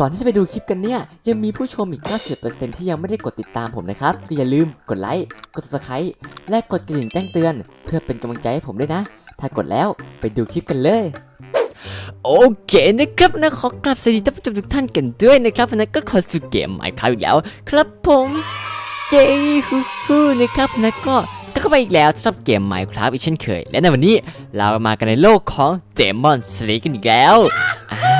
ก่อนที่จะไปดูคลิปกันเนี่ย ยังมีผู้ชมอีก 90%ที่ยังไม่ได้กดติดตามผมนะครับ ก็อย่าลืมกดไลค์ กด subscribe และกดกระดิ่งแจ้งเตือน เพื่อเป็นกำลังใจให้ผมด้วยนะ ถ้ากดแล้วไปดูคลิปกันเลยโอเคนะครับนะขอกลับสวัสดีท่านผู้ชมทุกท่านกันด้วยนะครับนะก็ขอสู่เกมใหม่ครับอีกแล้ว ครับผมเจฮูฮูนะครับนะก็ก็เข้าไปอีกแล้วสำหรับเกม Minecraft อีกเช่นเคย และในวันนี้เรามากันในโลกของเจมอนสลีกันอีกแล้วอ่า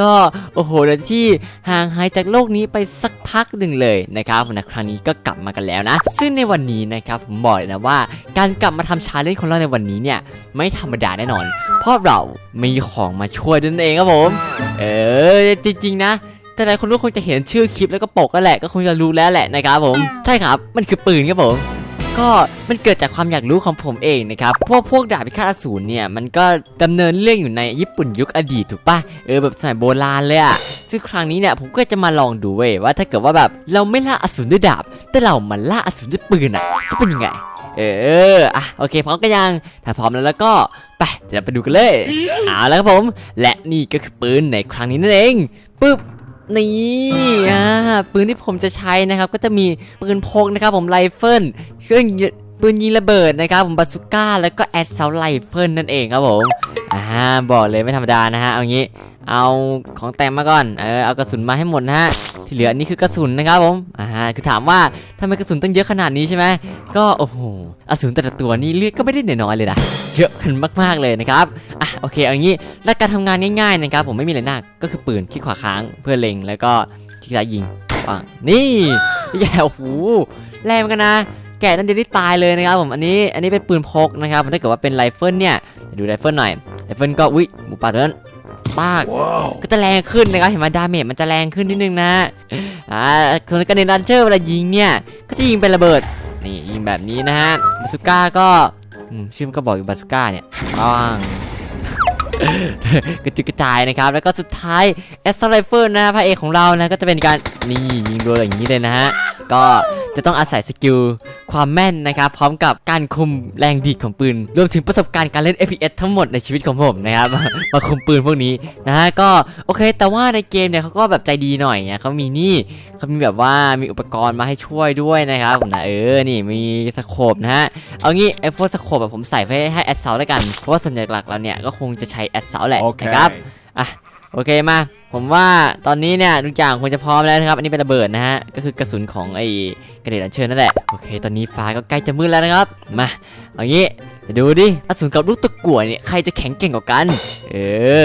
ก็โอ้โหโดยที่ห่างหายจากโลกนี้ไปสักพักหนึ่งเลยนะครับนะครั้งนี้ก็กลับมากันแล้วนะ ซึ่งในวันนี้นะครับผมบอกเลยนะว่า การกลับมาทำชาเลนจ์ของเราในวันนี้เนี่ยไม่ธรรมดาแน่นอน เพราะเรามีของมาช่วยนั่นเองครับผม เออจริงๆนะแต่หลายคนก็คงจะเห็นชื่อคลิปแล้วก็ปกก็แหละก็คงจะรู้แล้วแหละนะครับผมใช่ครับมันคือปืนครับผม ก็มันเกิดจากความอยากรู้ของผมเองนะครับพวกพวกดาบพิฆาตอสูรเนี่ยมันก็ดำเนินเรื่องอยู่ในญี่ปุ่นยุคอดีตถูกปะเออแบบสมัยโบราณเลยอะซึ่งครั้งนี้เนี่ยผมก็จะมาลองดูเว้ยว่าถ้าเกิดว่าแบบเราไม่ล่าอสูรด้วยดาบ แต่เรามันล่าอสูรด้วยปืนอะจะเป็นยังไง เอออะโอเคพร้อมกันยังถ้าพร้อมแล้วแล้วก็ไปเดี๋ยวไปดูกันเลยเอาแล้วครับผม และนี่ก็คือปืนในครั้งนี้นั่นเองปึ๊บ นี่อ่าปืนที่ผมจะใช้นะครับ ก็จะมีปืนพกนะครับ ผมไรเฟิลเครื่องยิงปืนยิงระเบิดนะครับผมบาซูก้าแล้วก็แอสเซลไรเฟิลนั่นเองครับผมอ่าบอกเลยไม่ธรรมดานะฮะเอางี้เอาของแต่งมาก่อน เออ เอากระสุนมาให้หมดนะฮะ ที่เหลืออนนี้คือกระสุนนะครับผม อ่า คือถามว่าทำไมกระสุนต้องเยอะขนาดนี้ใช่ไหม ก็โอ้โหอสูรแต่ละตัวนี่เลือดก็ไม่ได้น้อยเลยนะ เยอะขึ้นมากๆเลยนะครับ อะ โอเคเอางี้และการทำงานง่ายๆนะครับผมไม่มีอะไรมากก็คือปืนคลิกขวาค้างเพื่อเล็งแล้วก็คลิกซ้ายยิงปังนี่แย่โอ้โหแรงเหมือนกันนะ แกะนั่นเดียวได้ตายเลยนะครับผมอันนี้อันนี้เป็นปืนพกนะครับถ้าเกิดว่าเป็นไรเฟิลเนี่ยเดี๋ยวดูไรเฟิลหน่อยไรเฟิลก็อุ้ยหมูป่าตัวนั้นปากก็จะแรงขึ้นนะครับเห็นไหมดาเมจมันจะแรงขึ้นนิดนึงนะอ่าส่วนกระเด็นดันเชอร์เวลายิงเนี่ยก็จะยิงเป็นระเบิดนี่ยิงแบบนี้นะฮะบาสุก้าก็อืมชื่อมันก็บอกอยู่บาสุก้าเนี่ยปัง กระจุยกระจายนะครับ แล้วก็สุดท้ายแอสไลเฟอร์นะพระเอกของเรานะก็จะเป็นการนี่ยิงโดนอย่างนี้เลยนะฮะก็จะต้องอาศัยสกิลความแม่นนะครับ พร้อมกับการคุมแรงดีดของปืน รวมถึงประสบการณ์การเล่น FPS ทั้งหมดในชีวิตของผมนะครับ มาคุมปืนพวกนี้นะฮะก็โอเค แต่ว่าในเกมเนี่ยเขาก็แบบใจดีหน่อยนะเขามีนี่เขามีแบบว่ามีอุปกรณ์มาให้ช่วยด้วยนะครับผมนะเออนี่มีสโคปนะฮะเอางี้ไอ้พวกสโคปแบบผมใส่ไว้ให้แอดเซลแล้วกันเพราะว่าส่วนใหญ่หลักเราเนี่ยก็คงจะใช้แอดเซลแหละโอเคนะครับอะโอเคมา ผมว่าตอนนี้เนี่ยทุกอย่างคงจะพร้อมแล้วนะครับ อันนี้เป็นระเบิดนะฮะ ก็คือกระสุนของไอ้กระเด็นอัญเชิญนั่นแหละ โอเค ตอนนี้ฟ้าก็ใกล้จะมืดแล้วนะครับ มาเอางี้เดี๋ยวดูดิอสูรกับลูกตะกั่วเนี่ยใครจะแข็งเก่งกว่ากัน เอ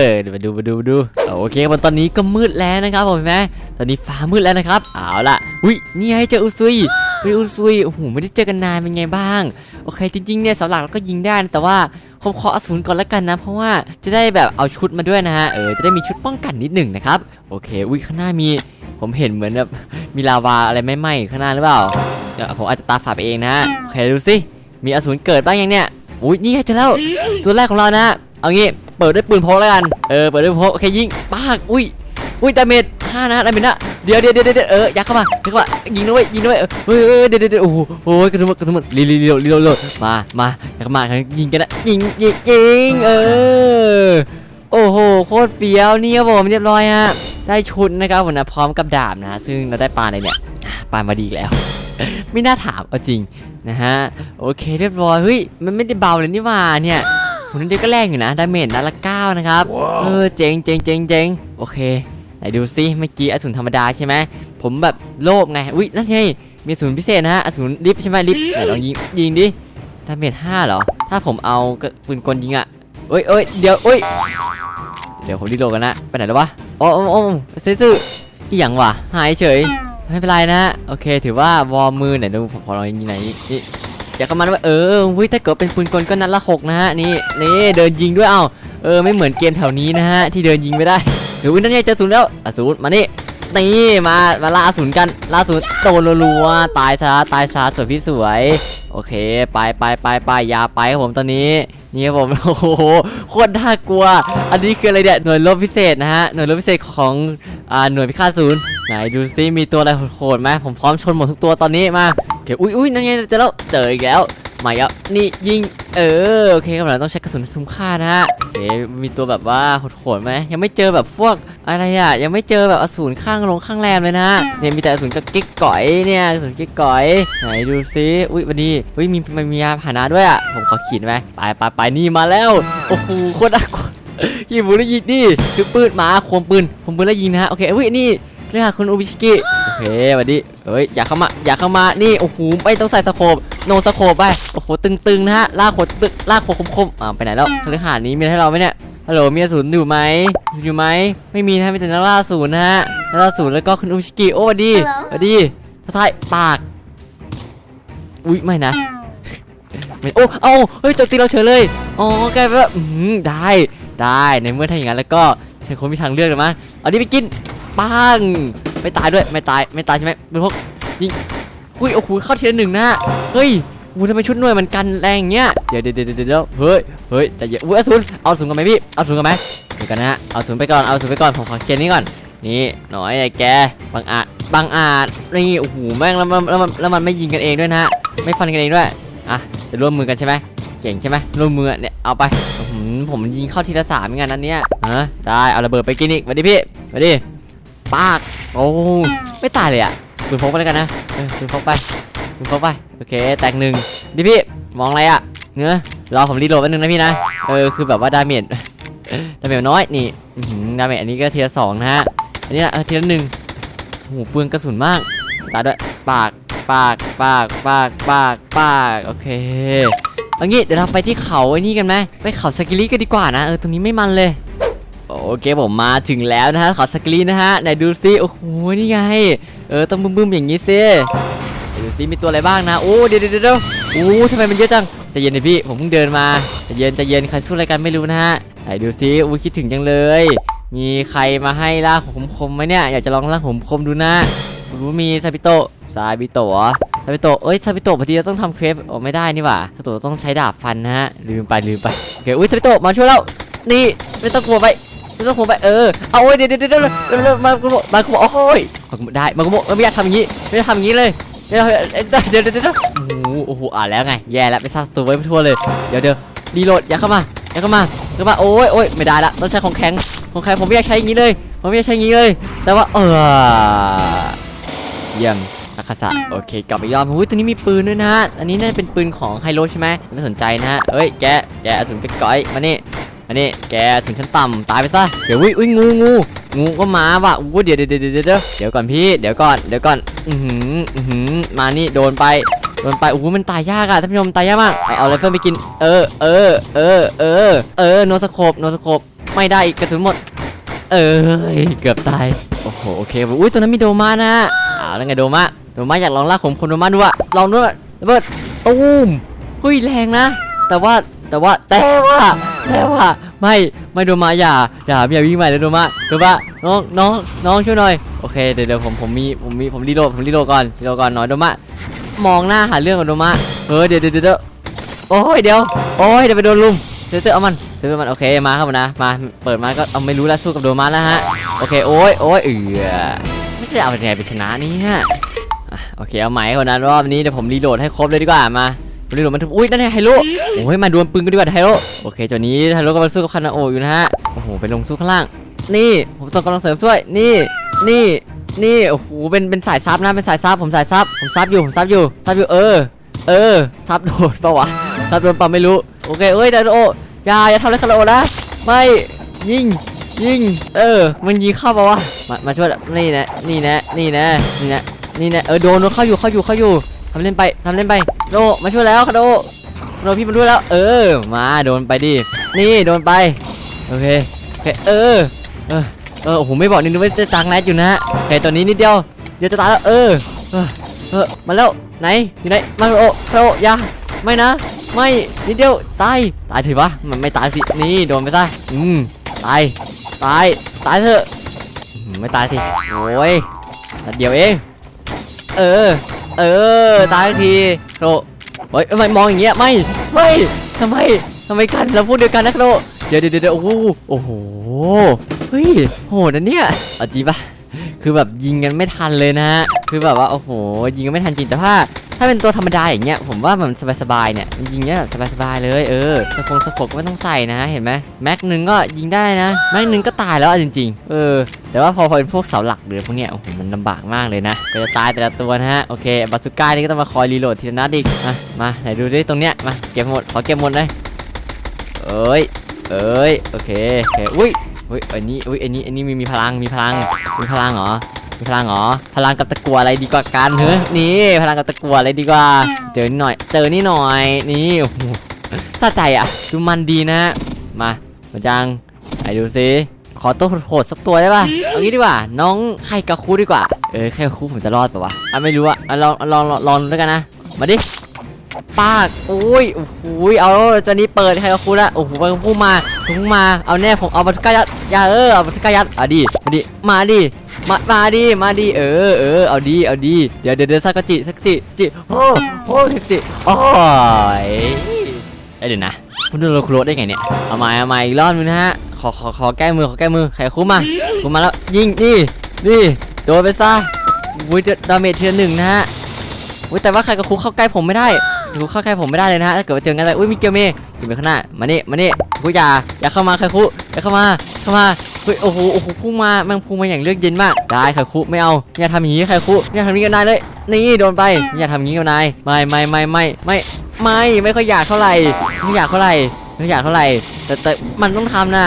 อเดี๋ยวมาดูมาดูมาดู โอเควันตอนนี้ก็มืดแล้วนะครับผมเห็นไหมตอนนี้ฟ้ามืดแล้วนะครับ เอาล่ะ อุ้ยนี่ให้เจออุซุยเฮ้ยอุซุย โอ้โหไม่ได้เจอกันนานเป็นไงบ้าง โอเคจริงๆเนี่ยเสาหลักเราก็ยิงได้นะแต่ว่าผมขออสูรก่อนแล้วกันนะ เพราะว่าจะได้แบบเอาชุดมาด้วยนะฮะเออจะได้มีชุดป้องกันนิดหนึ่งนะครับโอเคอุ้ยข้างหน้ามีผมเห็นเหมือนแบบมีลาวาอะไรไหม้ๆข้างหน้าหรือเปล่าเดี๋ยวผมอาจจะตาฝาดไปเองนะฮะโอเคดูสิมีอสูรเกิดบ้างยังเนี่ยอุ้ยนี่ไงเจอแล้วตัวแรกของเรานะเอางี้เปิดด้วยปืนพกแล้วกันเออเปิดด้วยพกโอเคยิงปากอุ้ยอุ้ยดาเมจ ห้านะดาเมจนะเดี๋ยวเดี๋ยวเดี๋ยวเดี๋ยวเออยัดเข้ามายัดเข้ามายิงด้วยยิงด้วยเออเฮ้ยเฮ้ยเดี๋ยวเดี๋ยวเดี๋ยวโอ้โหโอ้ยกระสุนหมดกระสุนหมดรีรีรีรีรีรีมามายัดเข้ามายิงกันนะยิงยิงยิงเออโอ้โหโคตรเฟี้ยวนี่ครับผมเรียบร้อยฮะได้ชุดนะครับผมนะพร้อมกับดาบนะซึ่งเราได้ปลาอะไรเนี่ยอะปลามาดีอีกแล้ว ไม่น่าถามเอาจริงนะฮะโอเคเรียบร้อยเฮ้ยมันไม่ได้เบาเลยนี่หว่าเนี่ยผมนั่นเดียวก็แรงอยู่นะดาเมจนัดละเก้านะครับเออเจ๋งเจ๋งเจ๋งเจ๋งโอเค ไหนดูซิเมื่อกี้อสูรธรรมดาใช่ไหมผมแบบโลภไงอุ้ยนั่นไงมีอสูรพิเศษนะฮะอสูรลิฟต์ใช่ไหมลิฟต์ไหนลองยิงยิงดิดาเมจห้าเหรอ ถ้าผมเอากระปืนกลยิงอะเอ้ยเอ้ยเดี๋ยวเอ้ยเดี๋ยวผมรีโหลดกันนะไปไหนแล้ววะโอ้โอ้โอ้ซื้อซื้ออีหยังวะหายเฉยไม่เป็นไรนะฮะโอเค ถือว่าวอร์มมือไหนดูผมขอลองยิงไหนนี่จะเข้ามาว่าเออวิถ้าเกิดเป็นปืนกลก็นัดละหกนะฮะนี่นี่เดินยิงด้วยเอ้าเออไม่เหมือนเกมแถวนี้นะฮะที่เดินยิงไม่ได้เดี๋ยวนั่นไงเจอศูนย์แล้วอสูรมานี่นี่มามาล่าอสูรกันล่าอสูรโดนรัวๆตายซะตายซะสวยพี่สวย โอเค ไปไปไปไปอยาไปครับผมตอนนี้นี่ครับผมโอ้โหโคตรน่ากลัว อันนี้คืออะไรเนี่ยหน่วยรบพิเศษนะฮะหน่วยรบพิเศษของอ่าหน่วยพิฆาตศูนย์ไหนดูซิมีตัวอะไรโหดไหมผมพร้อมชนหมดทุกตัวตอนนี้มาโอเคอุ้ยอุ้ยนั่นไงเจอแล้วเจออีกแล้ว มาแล้วนี่ยิงเออโอเคกำลังต้องใช้กระสุนคุ้มค่านะฮะโอเคมีตัวแบบว่าโหดๆไหมยังไม่เจอแบบพวกอะไรอะยังไม่เจอแบบอสูรข้างลงข้างแรมเลยนะเนี่ยมีแต่อสูรกับกิ๊กก่อยเนี่ยอสูรกิ๊กก่อยไหนดูซิอุ้ยวันนี้อุ้ยมีมันมียาผ่านะด้วยอะผมขอขีดไหมไปไปไปนี่มาแล้วโอ้โหโคตรน่ากลัวยิงปืนแล้วยิงนี่คือปืนหมาควงปืนควงปืนแล้วยิงนะฮะโอเคอุ้ยนี่ เรียกหาคุณอุบิชิกิโอเคสวัสดีเฮ้ยอย่าเข้ามาอย่าเข้ามานี่โอ้โหไม่ต้องใส่สโคปโนสโคปไปโอ้โหตึงๆนะฮะลากขดตึกลากขดคมๆอ่าไปไหนแล้วคฤหาสน์นี้มีให้เราไหมเนี่ยฮัลโหลมีอสูรอยู่ไหมมีอยู่ไหมไม่มีนะฮะมีแต่นักล่าอสูรนะฮะนักล่าอสูรแล้วก็คุณอุบิชิกิโอ้สวัสดีสวัสดีพระทายปากอุ้ยไม่นะไม่โอ้เอาเฮ้ยโจมตีเราเฉยเลยอ๋อกลายเป็นว่าอืมได้ได้ในเมื่อถ้าอย่างนั้นแล้วก็ฉันคงมีทางเลือกเลยมั้งเอาดิไปกิน ปังไม่ตายด้วยไม่ตายไม่ตายใช่ไหมเป็นพวกยิงอุ้ยโอ้โหเข้าทีละหนึ่งนะเฮ้ยโอ้ทำไมชุดหน่วยมันกันแรงเงี้ยเดี๋ยวเดี๋ยวเดี๋ยวเดี๋ยวเฮ้ยเฮ้ยใจเย็นอุ้ยเอาศูนย์เอาศูนย์กันไหมพี่เอาศูนย์กันไหมเดี๋ยวกันนะเอาศูนย์ไปก่อนเอาศูนย์ไปก่อนผมขอเคลียร์นี้ก่อนนี่หน่อยไอ้แกบังอาจบังอาจนี่โอ้โหแม่งแล้วมันแล้วมันแล้วมันไม่ยิงกันเองด้วยนะไม่ฟันกันเองด้วยอะจะร่วมมือกันใช่ไหมเก่งใช่ไหมร่วมมือเนี่ยเอาไปผมยิงเข้าทีละสามเหมือนกันนันเนี้ยฮะได้เอาระเบิดไปกินอีกมาดิพี่มาดิ ปากโอ้ไม่ตายเลยอะปืนพกไปแล้วกันนะปืนพกไปปืนพกไปโอเค แตกหนึ่งดิพี่มองอะไรอะเนื้อรอผมรีโหลดแป๊บนึงนะพี่นะเออคือแบบว่าดาเมจดาเมจน้อยนี่ดาเมจอันนี้ก็ทีละสองนะฮะอันนี้เทีละหนึ่งโอ้โหเปลืองกระสุนมากตายด้วยปากปากปากปากปากปากโอเคเอางี้เดี๋ยวเราไปที่เขาไอ้นี่กันไหมไปเขาสกิลิกันดีกว่านะเออตรงนี้ไม่มันเลย โอเคผมมาถึงแล้วนะฮะขาสกิลินะฮะไหนดูซิโอ้โหนี่ไง เออต้องบึ้มๆอย่างนี้สิดูซิมีตัวอะไรบ้างนะโอ้เดี๋ยวเดี๋ยวเดี๋ยวโอ้ทำไมมันเยอะจังใจเย็นดิพี่ผมเพิ่งเดินมาใจเย็นใจเย็นใครสู้อะไรกันไม่รู้นะฮะไหนดูซิอู้คิดถึงจังเลย มีใครมาให้ล่าของคมไหมเนี่ยอยากจะลองล่าของคมดูนะรู้มีซาบิโตะซาบิโตะซาบิโตะเอ้ยซาบิโตะพอดีเราต้องทำเควสโอ้ไม่ได้นี่หว่าซาบิโตะต้องใช้ดาบฟันนะฮะลืมไปลืมไปโอเคอุ้ยซาบิโตะมาช่วยเรานี่ไม่ต้องกลัวไป ต้องกลัวไปเออเอาโอ้ยเดี๋ยวเดี๋ยวเดี๋ยวมากุโมากุโมะโอ้ยมากุโมะได้มากุโมะเออไม่อยากทำอย่างนี้ไม่อยากทำอย่างนี้เลยเดี๋ยวเดี๋ยวเดี๋ยวเดี๋ยวโอ้โหโอ้โหอ่านแล้วไงแย่แล้วไปสร้างศัตรูไว้ทั่วเลยเดี๋ยวเดี๋ยวรีโหลดอย่าเข้ามาอย่าเข้ามาเข้ามาโอ้ยโอ้ยไม่ได้ละต้องใช้ของแข็งของแข็งผมไม่อยากใช้อย่างนี้เลยผมไม่อยากใช้อย่างนี้เลย แต่ว่าเออเยี่ยมอาคาสะโอเคกลับไปยอมหุ้ยตัวนี้มีปืนด้วยนะอันนี้น่าจะเป็นปืนของไฮโลใช่ไหมไม่สนใจนะฮะเอ้ยแกแกอสูรไปก้อยมานี่ มานี่แกอสูรชั้นต่ำตายไปซะเดี๋ยวอุ้ยอุ้ยงูงูงูก็มาว่ะอู้เดี๋ยวเดี๋ยวเดี๋ยวเดี๋ยวเดี๋ยวเดี๋ยวก่อนพี่เดี๋ยวก่อนเดี๋ยวก่อนอือหืออือหือมานี่โดนไปโดนไปโอ้โหมันตายยากอะท่านผู้ชมตายยากมากเอาเอาอะไรเพิ่มไปกิน เออเออเออเออเออโนสโคปโนสโคปไม่ได้อีกกระสุนหมด เอ้ยเกือบตายโอ้โหโอเคอุ้ยตัวนั้นมีโดมานะเอาแล้วไงโดมาโดมาอยากลองลากผมคนโดมาดูอะลองด้วยระเบิดตูมเฮ้ยแรงนะ แต่ว่า แต่ว่าแต่ว่าแต่ว่าไม่ไม่โดมาอย่าอย่าอย่าวิ่งใหม่เลยโดมาโดมาน้องน้องน้องช่วยหน่อยโอเคเดี๋ยวเดี๋ยวผมผมมีผมมีผมรีโหลดผมรีโหลดก่อนรีโหลดก่อนหน่อยโดมามองหน้าหาเรื่องกับโดมาเออเดี๋ยวเดี๋ยวเดี๋ยวโอ้ยเดี๋ยวโอ้ยเดี๋ยวไปโดนลุมเดี๋ยวเดี๋ยวเอามันเดี๋ยวมันโอเคมาครับนะมาเปิดมาก็เอาไม่รู้แล้วสู้กับโดมาแล้วฮะโอเคโอ้ยโอ้ยเอือไม่ใช่เอายังไงไปชนะนี่ยอะโอเคเอาใหม่คนนั้นรอบนี้เดี๋ยวผมรีโหลดให้ครบเลยดีกว่ามา รีโหลดมันถึงอุ้ยนั่นไงไฮโลโอ้ยมาดวลปืนกันดีกว่าไฮโลโอเคจอนนี้ไฮโลกำลังสู้กับคานาโออยู่นะฮะโอ้โหไปลงสู้ข้างล่าง นี่ผมต้องกำลังเสริมช่วยนี่นี่นี่โอ้โหเป็นเป็นสายซับนะเป็นสายซับผมสายซับผมซับอยู่ผมซับอยู่ซับอยู่เออ เออซับโดนปะวะซับโดนปะไม่รู้โอเคเอ้ยไดโออย่าอย่าทำอะไรคานาโอนะไม่ยิงยิงเออ มันยิงเข้าปะวะมามาช่วยนี่นะนี่นะนี่นะนี่นะนี่นะเออโดนโดนเข้าอยู่เข้าอยู่เข้าอยู่ำเล่นไปทำเล่นไปโดมาช่วยแล้วคาโดคาโดพี่มาด้วยแล้ว เออ มาโดนไปดิ นี่โดนไป โอเคโอเคเออ เออเออโอ้โหไม่บอกนี่นึกว่าจะตังแรดอยู่นะฮะโอเคตัวนี้นิดเดียว เดี๋ยวจะตายแล้ว เออ เออเออมาแล้ว ไหน อยู่ไหน มาโอคาโดอยาไม่นะ ไม่ นิดเดียว ตาย ตายถือปะมันไม่ตายสิ นี่โดนไปซะ อืม ตาย ตาย ตายเถอะ ไม่ตายสิ โอ้ยนัดเดียวเอง เออ เออตายทีโครเฮ้ยทำไมมองอย่างเงี้ยไม่ไม่ทำไมทำไมกันเราพูดเดียวกันนะโครเดี๋ยวเดี๋ยวเดี๋ยวโอ้โหโอ้โหเฮ้ยโหดนะเนี่ยอาจริงปะคือแบบยิงกันไม่ทันเลยนะฮะคือแบบว่าโอ้โห ยิงกันไม่ทันจริงแต่ว่า ถ้าเป็นตัวธรรมดาอย่างเงี้ยผมว่ามันสบายๆเนี่ยยิงเนี้ยสบายๆเลยเออสะโพงสะโพกไม่ต้องใส่นะเห็นไหมแม็กหนึ่งก็ยิงได้นะแม็กหนึ่งก็ตายแล้วจริง ๆ เออ แต่ว่าพอพอเป็นพวกเสาหลักหรือพวกเนี้ยโอ้โหมันลำบากมากเลยนะก็จะตายแต่ละตัวนะฮะโอเคบาสุก้านี่ก็ต้องมาคอยรีโหลดทีละนัดอีกอะมาไหนดูดิตรงเนี้ยมาเก็บหมดขอเก็บหมดเลยเอ้ยเอ้ยโอเคโอเคอุ้ยอุ้ยอันนี้อุ้ยอันนี้อันนี้มีมีพลังมีพลังมีพลังเหรอ มีพลังเหรอ พลังกับตะกัวอะไรดีกว่ากันเฮ้ยนี่ พลังกับตะกัวอะไรดีกว่า เจอนี่หน่อย เจอนี่หน่อย นี่โอ้โหสะใจอะ ดูมันดีนะ มามาจังไปดูซิขอตัวโหดสักตัวได้ป่ะ เอางี้ดีกว่า น้องไข่กระคูดีกว่า เออไข่กะคูผมจะรอดป่าวะอะไม่รู้อะอะลองลองลองลองดูแล้วกันนะ มาดิ ปากโอ้ยโอ้โหเอาตัวนี้เปิดใครก็คุ้นละโอ้โหมันพุ่งมาพุ่งมาเอาแน่ผมเอาบัตรกายัดยาเออเอาบัตรกายัดเอาดิมาดิมาดิมามาดิมาดิเออเออเอาดีเอาดีเดี๋ยวเดี๋ยวเดี๋ยวสักกะจิสักกะจิจิโอ้โหสักจิโอ้ยเอ้ยเดี๋ยวนะคุณโดนโลคุโรได้ไงเนี่ยเอาใหม่เอาใหม่อีกรอบนึงนะฮะขอขอขอแก้มือขอแก้มือใครคุ้มมาคุ้มมาแล้วยิงนี่นี่โดนไปซะวุ้ยดาเมจทีละหนึ่งนะฮะวุ้ยแต่ว่าใครกับคุกเข้าใกล้ผมไม่ได้ คุกเข้าใกล้ผมไม่ได้เลยนะฮะถ้าเกิดว่าเจอกันอะไรอุ้ยมีเกียวเมย์เกียวเมย์ข้างหน้ามานี่มานี่คุอย่าอย่าเข้ามาใครคุอย่าเข้ามาเข้ามาเฮ้ยโอ้โหโอ้โหพุ่งมาแม่งพุ่งมาอย่างเลือกเย็นมากได้ใครคุไม่เอาอย่าทำอย่างนี้ใครคุอย่าทำอย่างนี้กับนายเลยนี่โดนไปอย่าทำอย่างนี้กับนายไม่ไม่ไม่ไม่ไม่ไม่ไม่ค่อยอยากเท่าไหร่ไม่อยากเท่าไหร่ไม่อยากเท่าไหร่ แต่แต่มันต้องทำนะ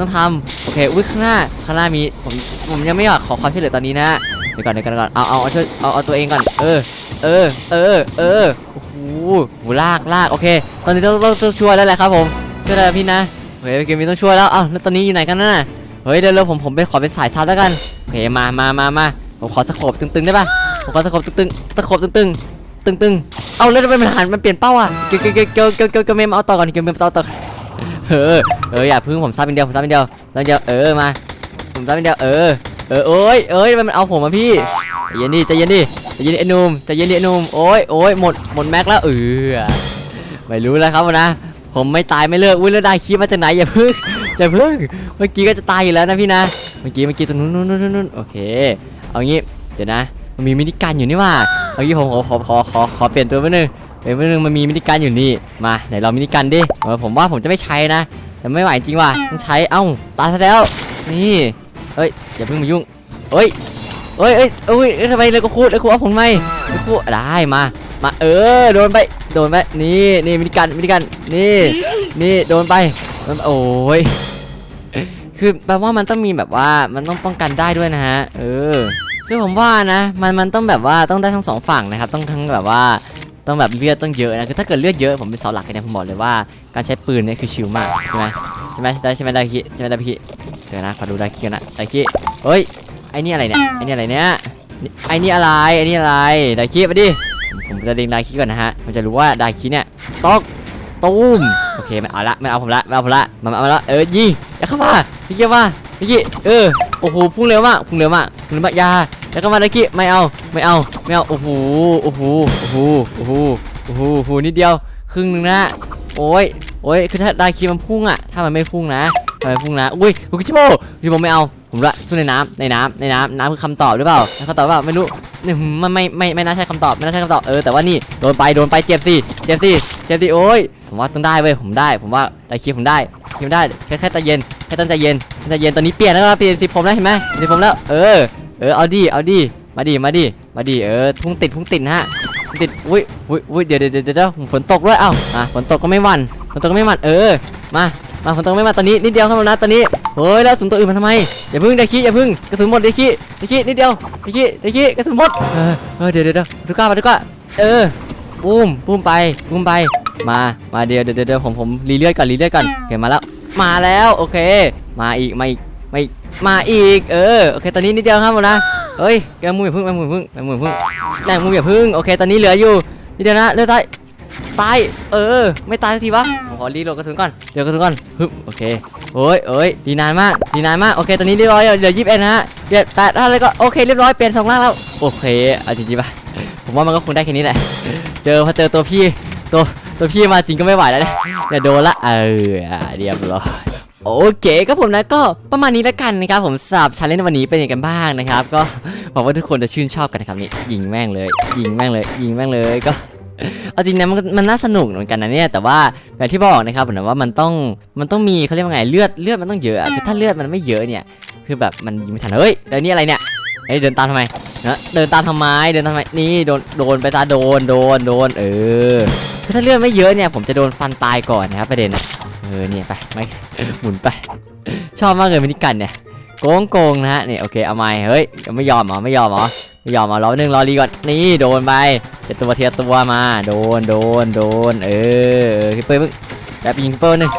ต้องทำโอเคอุ้ยข้างหน้าข้างหน้ามีผมผมยังไม่อยากขอความช่วยเหลือตอนนี้นะเดี๋ยวก่อนเดี๋ยวก่อนเดี๋ยวก่อนเอาเอาเอาช่วยเอาเอาตัวเองก่อน เออ เออ เออ เออโอ้ โหโหลากลากโอเค ตอนนี้ต้องต้องช่วยแล้วแหละครับผมช่วยได้แล้วพี่นะโอเคเกมนี้ต้องช่วยแล้วอ้าวแล้วตอนนี้อยู่ไหนกันน่ะเฮ้ยเดี๋ยวผมผมไปขอเป็นสายทัพแล้วกันโอเคมามามามาผมขอสะโคบตึงๆได้ปะผมขอสะโคบตึงๆสะโคบตึงๆตึงๆเอาแล้วทำไมมันหันมันเปลี่ยนเป้าอะเกลเกลเกลเกลเกลเกลเมมเอาต่อก่อนเกลเมมต่อก่อนเออเอออย่าพึ่งผมซับเป็นเดียวผมซับเป็นเดียวซับเป็นเดียวเออมาผมซับเป็นเดียวเออเออโอ้ยเอ้ยมมันเอาผมมาพี่ใจเย็นดิใจเย็นดิ จเย็นดิไอ้หนุ่มจเย็นดิไอ้หนุ่มโอ้ยโอ้ยหมดหมดแม็กแล้วเออไม่รู้แล้วครับนะ ผมไม่ตายไม่เลิกอุ้ยแล้วได้คีบมาจากไหนอย่าพึ่งอย่าพึ่งเมื่อกี้ก็จะตายอยู่แล้วนะพี่นะเมื่อกี้เมื่อกี้ตรงนู้นนู้นนู้นนู้นโอเค เอางี้เดี๋ยวนะมันมีมินิกันอยู่นี่ว่าเอางี้ผมขอขอขอขอขอเปลี่ยนตัวไปหนึ่งเปลี่ยนไปหนึ่งมันมีมินิกันอยู่นี่มาไหนเรามินิกันดิเออผมว่าผมจะไม่ใช้นะแต่ไม่ไหวจริงว่ะต้องใช้เอ้าตายซะแล้วนี่เอ้ยอย่าเพิ่งมายุ่งเอ้ย เอ้ยเอ้ยเอ้ยทำไมเลยก็คูดเลยกูเอาผมไม่เลยกูได้มา มาเออโดนไปโดนไปนี่นี่มินิกันมินิกันนี่นี่โดนไปโดนโอ้ยคือแปลว่ามันต้องมีแบบว่ามันต้องป้องกันได้ด้วยนะฮะเออคือผมว่านะมันมันต้องแบบว่าต้องได้ทั้งสองฝั่งนะครับต้องทั้งแบบว่าต้องแบบเลือดต้องเยอะนะคือถ้าเกิดเลือดเยอะผมเป็นเสาหลักเลยนะผมบอกเลยว่าการใช้ปืนเนี่ยคือชิลมากใช่ไหมใช่ไหมได้ใช่ไหมได้คิใช่ไหมได้พี่เดี๋ยวนะขอดูได้คิกันนะได้คิเฮ้ย ไอ้นี่อะไรเนี่ยไอ้นี่อะไรเนี่ยไอ้นี่อะไรไอ้นี่อะไรไดคิมาดิผมจะเล็งดาคิก่อนนะฮะผมจะรู้ว่าดาคิเนี่ยต้องตูมโอเคไม่เอาละไม่เอาผมละไม่เอาผมละมามามาละเออยิงอย่าเข้ามาพี่เกียมาพี่กี้เออโอ้โหพุ่งเร็วมากพุ่งเร็วมากพุ่งเร็วมากยาอย่าเข้ามาดาคิไม่เอาไม่เอาไม่เอาโอ้โหโอ้โหโอ้โหโอ้โหโอ้โหโอ้โหนิดเดียวครึ่งหนึงนะโอ้ยโอ้ยคือถ้าดาคิมันพุ่งอะถ้ามันไม่พุ่งนะถ้ามันพุ่งนะอุ้ยคุณชิโมชิโมไม่เอา ผมละสู้ในน้ำในน้ำในน้ำน้ำคือคำตอบหรือเปล่าคำตอบว่าไม่รู้นี่มันไม่ไม่ไม่น่าใช่คำตอบไม่น่าใช่คำตอบเออแต่ว่านี่โดนไปโดนไปเจ็บสิเจ็บสิเจ็บสิโอ้ยผมว่าต้องได้เว้ยผมได้ ผมว่าไตคิวผมได้คิวได้แค่แค่ใจเย็นแค่ต้นใจเย็นใจเย็นตอนนี้เปลี่ยนแล้วเปลี่ยนสีผมแล้วเห็นไหมสีผมแล้วเออเออเอาดิเอาดิมาดิมาดิมาดิเออพุ่งติดพุ่งติดฮะพุงติดอุ้ยอุ้ยอุ้ยเดี๋ยวเดี๋ยวเดี๋ยวเดี๋ยวฝนตกด้วยเอ้าอะฝนตกก็ไม่หวั่นฝนตกก็ไม่หวั่นเออมามาฝนตกไม่มาตอนนี้นิดเดียวเข้ามานะตอนนี้ เฮ้ยแล้วสุนตัวอื่นมาทำไมอย่าพึ่งเดคิอย่าพึ่งกระสุนหมดเดคิเดคินิดเดียวเดคิเดคิกระสุนหมดเออเออเดี๋ยวเดี๋ยวเดี๋ยวดูก้ามาดูก้าเออปุ้มปุ้มไปปุ้มไปมามาเดี๋ยวเดี๋ยวเดี๋ยวผมผมรีเลือดก่อนรีเลือดก่อนโอเคมาแล้ว มาแล้วโอเค มาอีกมาอีกมาอีกมาอีกเออโอเคตอนนี้นิดเดียวครับผมนะเฮ้ยแกมูอย่าพึ่งแกมูอย่าพึ่งแกมูอย่าพึ่งแกมูอย่าพึ่งโอเคตอนนี้เหลืออยู่นิดเดียวนะเลือดตาย ตาย เออ ไม่ตายสักทีวะผมขอรีโหลดกระสุนก่อน เดี๋ยวกระสุนก่อนฮึบโอเคโอ้ยเอ้ย ดีนานมาก ดีนานมาก โอเค ตอนนี้เรียบร้อยเหลือยี่สิบเอ็ดนะฮะเดี๋ยวแต่ถ้าอะไรก็โอเค เรียบร้อย เปลี่ยนสองล่างแล้ว โอเคเอาจริงๆป่ะ ผมว่ามันก็คงได้แค่นี้แหละ เจอพอเจอตัวพี่ ตัวตัวพี่มาจริงก็ไม่ไหวแล้วเนี่ยเดี๋ยวโดนละ เออ เรียบร้อยโอเคก็ผมนะก็ประมาณนี้แล้วกันนะครับผมสำหรับชาเลนจ์วันนี้เป็นยังไงกันบ้างนะครับ ก็หวังว่าทุกคนจะชื่นชอบกันนะครับนี่ยิงแม่งเลย ยิงแม่งเลย ยิงแม่งเลยก็ เอาจริงนะมันก็มันน่าสนุกเหมือนกันนะเนี่ยแต่ว่าอย่างที่บอกนะครับผมนะว่ามันต้องมันต้องมีเขาเรียกว่าไงเลือดเลือดมันต้องเยอะอะคือถ้าเลือดมันไม่เยอะเนี่ย คือแบบมันยิงไม่ทันเฮ้ยแล้วนี่อะไรเนี่ยเฮ้ยเดินตามทำไมนะเดินตามทำไมเดินตามทำไมนี่โดนโดนไปตาโดนโดนโดนเออคือถ้าเลือดไม่เยอะเนี่ย ผมจะโดนฟันตายก่อนนะครับประเด็นอะเออเนี่ยไปไม่หมุนไป ชอบมากเลยมินิกันเนี่ยโกงโกงนะฮะนี่โอเคเอาไม้เฮ้ยยังไม่ยอมเหรอไม่ยอมเหรอ ไม่ยอมเหรอรอหนึ่งรอรีก่อนนี่โดนไปจะตัวเทียตัวมาโดนโดนโดนเออเออพี่เปิลมึงแบบยิงพี่เปิลหนึ่ง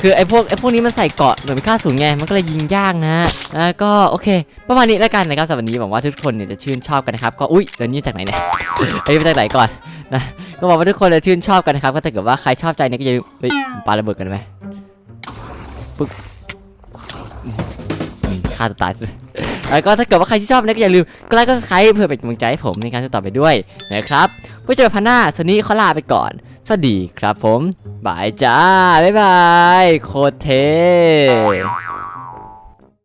คือไอ้พวกไอ้พวกนี้มันใส่เกาะหน่วยพิฆาตสูงไงมันก็เลยยิงยากนะฮะอ่าก็โอเค ประมาณนี้แล้วกันนะครับสำหรับวันนี้หวังว่าทุกคนเนี่ยจะชื่นชอบกันนะครับก็อุ้ยเดี๋ยวนี้จากไหนเนี่ยเอ้มาจากไหนก่อนนะก็หวังว่าทุกคนจะชื่นชอบกันนะครับก็ถ้าเกิดว่าใครชอบใจเนี่ยก็อย่าลืมปาระเบิดกันไหมฆ่าตัวตายสุด แล้วก็ถ้าเกิดว่าใครที่ชอบนะก็อย่าลืมกดไลค์กดซับสไครต์เพื่อเป็นกำลังใจให้ผมในการต่อไปด้วยนะครับไว้เจอกันพันหน้าสวนนี้ขอลาไปก่อน สวัสดีครับผมบายจ้าบ๊ายบายโคตรเท่